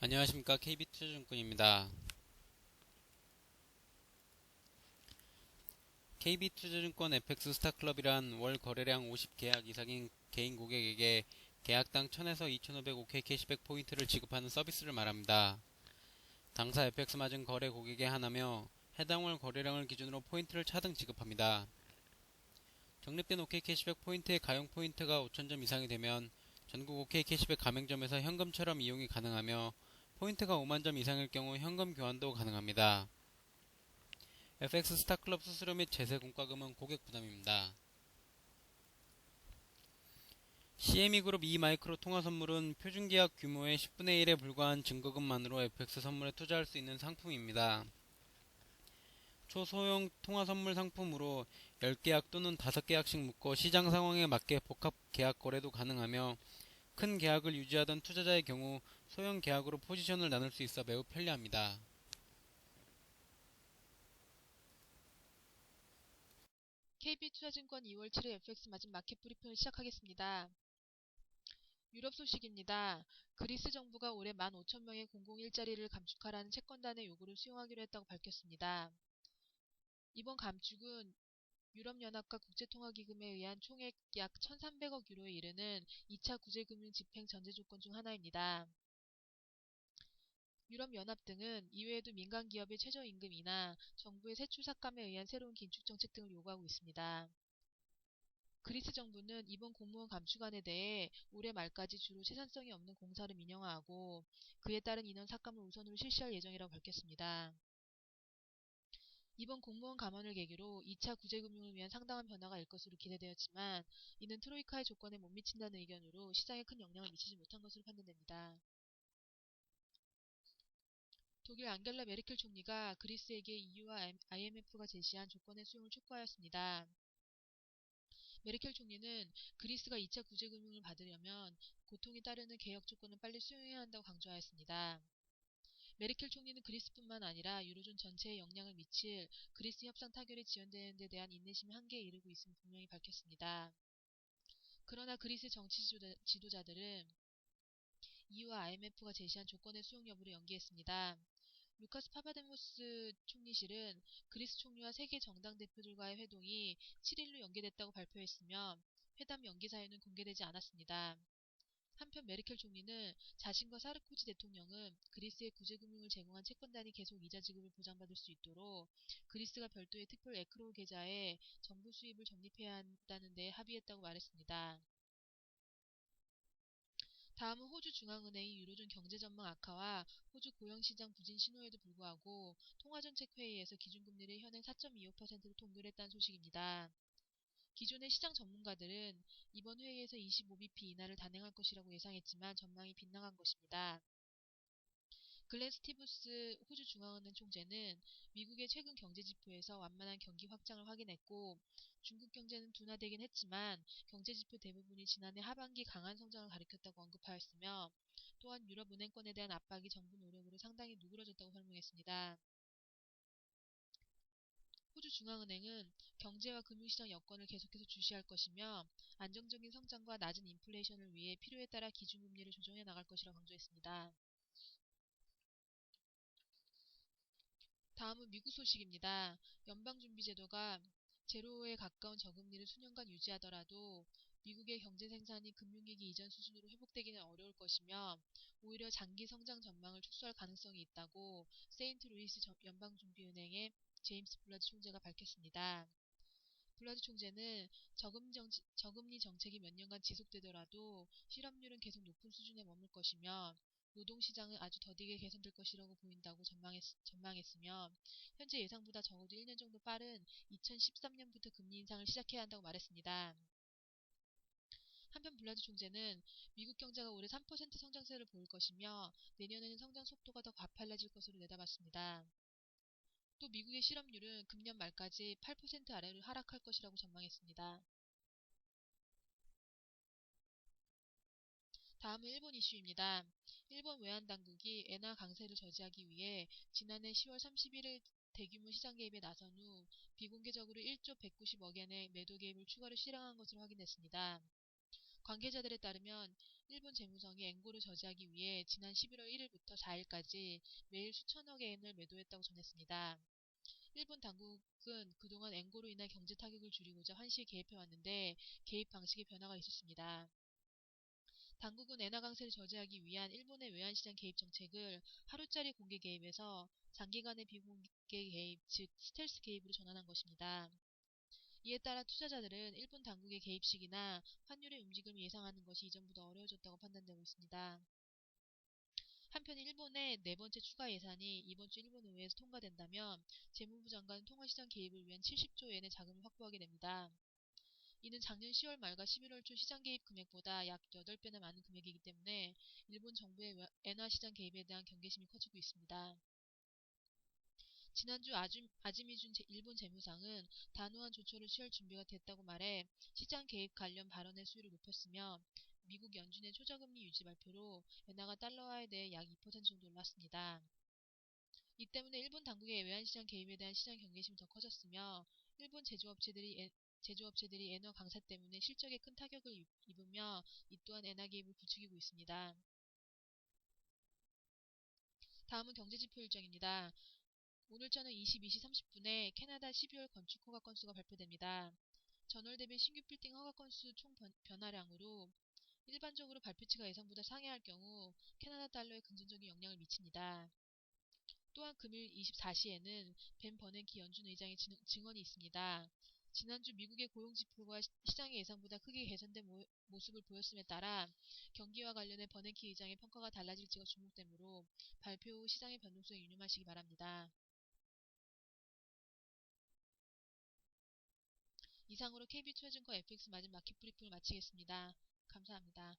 안녕하십니까 KB투자증권입니다. KB투자증권 FX 스타클럽이란 월 거래량 50계약 이상인 개인 고객에게 계약당 1000에서 2500 OK 캐시백 포인트를 지급하는 서비스를 말합니다. 당사 FX 맞은 거래 고객에 하나며 해당 월 거래량을 기준으로 포인트를 차등 지급합니다. 적립된 OK 캐시백 포인트의 가용 포인트가 5000점 이상이 되면 전국 OK 캐시백 가맹점에서 현금처럼 이용이 가능하며 포인트가 5만점 이상일 경우 현금 교환도 가능합니다. FX 스타클럽 수수료 및 제세 공과금은 고객 부담입니다. CME 그룹 E 마이크로 통화 선물은 표준 계약 규모의 10분의 1에 불과한 증거금만으로 FX 선물에 투자할 수 있는 상품입니다. 초소형 통화 선물 상품으로 10계약 또는 5계약씩 묶어 시장 상황에 맞게 복합 계약 거래도 가능하며 큰 계약을 유지하던 투자자의 경우 소형 계약으로 포지션을 나눌 수 있어 매우 편리합니다. KB투자증권 2월 7일 FX 마진 마켓 브리핑을 시작하겠습니다. 유럽 소식입니다. 그리스 정부가 올해 15,000명의 공공 일자리를 감축하라는 채권단의 요구를 수용하기로 했다고 밝혔습니다. 이번 감축은 유럽연합과 국제통화기금에 의한 총액 약 1,300억 유로에 이르는 2차 구제금융 집행 전제 조건 중 하나입니다. 유럽연합 등은 이외에도 민간 기업의 최저임금 이나 정부의 세출 삭감에 의한 새로운 긴축 정책 등을 요구하고 있습니다. 그리스 정부는 이번 공무원 감축안에 대해 올해 말까지 주로 생산성이 없는 공사를 민영화하고 그에 따른 인원 삭감을 우선으로 실시할 예정이라고 밝혔습니다. 이번 공무원 감원을 계기로 2차 구제금융을 위한 상당한 변화가 일 것으로 기대되었지만 이는 트로이카의 조건에 못 미친다는 의견으로 시장에 큰 영향을 미치지 못한 것으로 판단됩니다. 독일 앙겔라 메르켈 총리가 그리스에게 EU와 IMF가 제시한 조건의 수용을 촉구하였습니다. 메르켈 총리는 그리스가 2차 구제금융을 받으려면 고통이 따르는 개혁 조건을 빨리 수용해야 한다고 강조하였습니다. 메르켈 총리는 그리스뿐만 아니라 유로존 전체에 영향을 미칠 그리스 협상 타결이 지연되는 데 대한 인내심이 한계에 이르고 있음을 분명히 밝혔습니다. 그러나 그리스 정치 지도자들은 EU와 IMF가 제시한 조건의 수용 여부를 연기했습니다. 루카스 파파데모스 총리실은 그리스 총리와 세계 정당 대표들과의 회동이 7일로 연기됐다고 발표했으며 회담 연기 사유는 공개되지 않았습니다. 한편 메르켈 총리는 자신과 사르코지 대통령은 그리스의 구제금융을 제공한 채권단이 계속 이자 지급을 보장받을 수 있도록 그리스가 별도의 특별 에크로 계좌에 정부 수입을 적립해야 한다는 데 합의했다고 말했습니다. 다음은 호주 중앙은행이 유로존 경제 전망 악화와 호주 고용시장 부진 신호에도 불구하고 통화정책회의에서 기준금리를 현행 4.25%로 동결했다는 소식입니다. 기존의 시장 전문가들은 이번 회의에서 25bp 인하를 단행할 것이라고 예상했지만 전망이 빗나간 것입니다. 글렌 스티브스 호주 중앙은행 총재는 미국의 최근 경제 지표에서 완만한 경기 확장을 확인했고 중국 경제는 둔화되긴 했지만 경제 지표 대부분이 지난해 하반기 강한 성장을 가리켰다고 언급하였으며 또한 유럽 은행권에 대한 압박이 정부 노력으로 상당히 누그러졌다고 설명했습니다. 호주 중앙은행은 경제와 금융시장 여건을 계속해서 주시할 것이며 안정적인 성장과 낮은 인플레이션을 위해 필요에 따라 기준금리를 조정해 나갈 것이라고 강조했습니다. 다음은 미국 소식입니다. 연방준비제도가 제로에 가까운 저금리를 수년간 유지하더라도 미국의 경제 생산이 금융위기 이전 수준으로 회복되기는 어려울 것이며 오히려 장기 성장 전망을 축소할 가능성이 있다고 세인트루이스 연방준비은행의 제임스 블라드 총재가 밝혔습니다. 블라드 총재는 저금 정치, 저금리 정책이 몇 년간 지속되더라도 실업률은 계속 높은 수준에 머물 것이며 노동시장은 아주 더디게 개선될 것이라고 보인다고 전망했, 전망했으며 현재 예상보다 적어도 1년 정도 빠른 2013년부터 금리 인상을 시작해야 한다고 말했습니다. 한편 블라드 총재는 미국 경제가 올해 3% 성장세를 보일 것이며 내년에는 성장 속도가 더 가팔라질 것으로 내다봤습니다. 또 미국의 실업률은 금년 말까지 8% 아래로 하락할 것이라고 전망했습니다. 다음은 일본 이슈입니다. 일본 외환당국이 엔화 강세를 저지하기 위해 지난해 10월 31일 대규모 시장 개입에 나선 후 비공개적으로 1조 190억 엔의 매도 개입을 추가로 실행한 것으로 확인됐습니다. 관계자들에 따르면 일본 재무성이 앵고를 저지하기 위해 지난 11월 1일부터 4일까지 매일 수천억 엔을 매도했다고 전했습니다. 일본 당국은 그동안 앵고로 인한 경제 타격을 줄이고자 환시에 개입해왔는데 개입 방식에 변화가 있었습니다. 당국은 엔화 강세를 저지하기 위한 일본의 외환시장 개입 정책을 하루짜리 공개 개입에서 장기간의 비공개 개입, 즉 스텔스 개입으로 전환한 것입니다. 이에 따라 투자자들은 일본 당국의 개입 시기나 환율의 움직임을 예상하는 것이 이전보다 어려워졌다고 판단되고 있습니다. 한편 일본의 네 번째 추가 예산이 이번 주 일본 의회에서 통과된다면 재무부 장관은 통화시장 개입을 위한 70조 엔의 자금을 확보하게 됩니다. 이는 작년 10월 말과 11월 초 시장 개입 금액보다 약 8배나 많은 금액이기 때문에 일본 정부의 외- 엔화 시장 개입에 대한 경계심이 커지고 있습니다. 지난주 아즈미준 제- 일본 재무상은 단호한 조처를 취할 준비가 됐다고 말해 시장 개입 관련 발언의 수위를 높였으며 미국 연준의 초저금리 유지 발표로 엔화가 달러화에 대해 약 2% 정도 올랐습니다. 이 때문에 일본 당국의 외환시장 개입에 대한 시장 경계심이 더 커졌으며 일본 제조업체들이 에- 제조업체들이 엔화 강세 때문에 실적에 큰 타격을 입- 입으며 이 또한 엔화 개입을 부추기고 있습니다. 다음은 경제지표 일정입니다. 오늘 저녁 22시 30분에 캐나다 12월 건축 허가 건수가 발표됩니다. 전월 대비 신규 빌딩 허가 건수 총 변- 변화량으로 일반적으로 발표치가 예상보다 상회할 경우 캐나다 달러에 긍정적인 영향을 미칩니다. 또한 금일 24시에는 벤 버냉키 연준 의장의 진- 증언이 있습니다. 지난주 미국의 고용 지표가 시- 시장의 예상보다 크게 개선된 모, 모습을 보였음에 따라 경기와 관련해 버냉키 의장의 평가가 달라질지가 주목되므로 발표 후 시장의 변동성에 유념하시기 바랍니다. 이상으로 KB투자증권 FX 마진 마켓 브리핑을 마치겠습니다. 감사합니다.